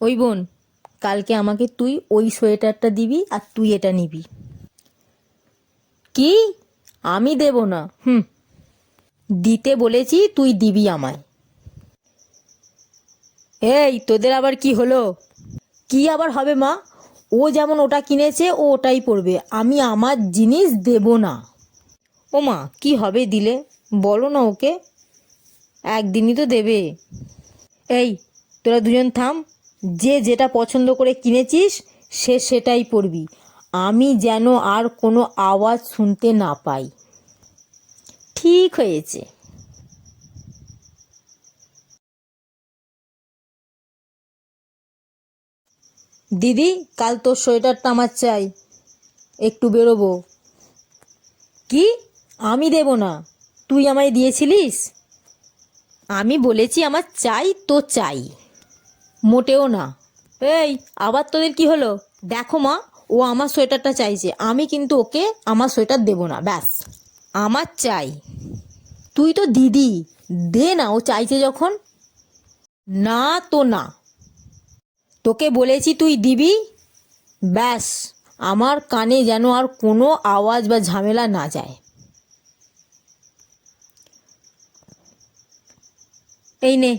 ওই বোন, কালকে আমাকে তুই ওই সোয়েটারটা দিবি আর তুই এটা নিবি। কি? আমি দেব না। হুম। দিতে বলেছি, তুই দিবি আমায়। এই, তোদের আবার কি হলো? কি আবার হবে মা? ও যেমন ওটা কিনেছে, ও ওটাই পরবে। আমি আমার জিনিস দেব না। ও মা, কি হবে দিলে? বলো না ওকে। একদিনই তো দেবে। এই, তোরা দুজন থাম। যে যেটা পছন্দ করে কিনেছিস, সে সেটাই পরবি। আমি যেন আর কোনো আওয়াজ শুনতে না পাই। ঠিক হয়েছে। দিদি, কাল তোর সোয়েটারটা আমার চাই। একটু বেরোবো। কি? আমি দেব না। তুই আমায় দিয়েছিলিস? আমি বলেছি আমার চাই, তো চাই। মোটেও না। এই, আবার তোদের কি হলো? দেখো মা, ও আমার সোয়েটারটা চাইছে। আমি কিন্তু ওকে আমার সোয়েটার দেব না, ব্যাস। আমার চাই। তুই তো দিদি, দে না, ও চাইছে যখন। না তো না। তোকে বলেছি তুই দিবি? ব্যাস, আমার কানে যেন আর কোনো আওয়াজ বা ঝামেলা না যায়। এই নে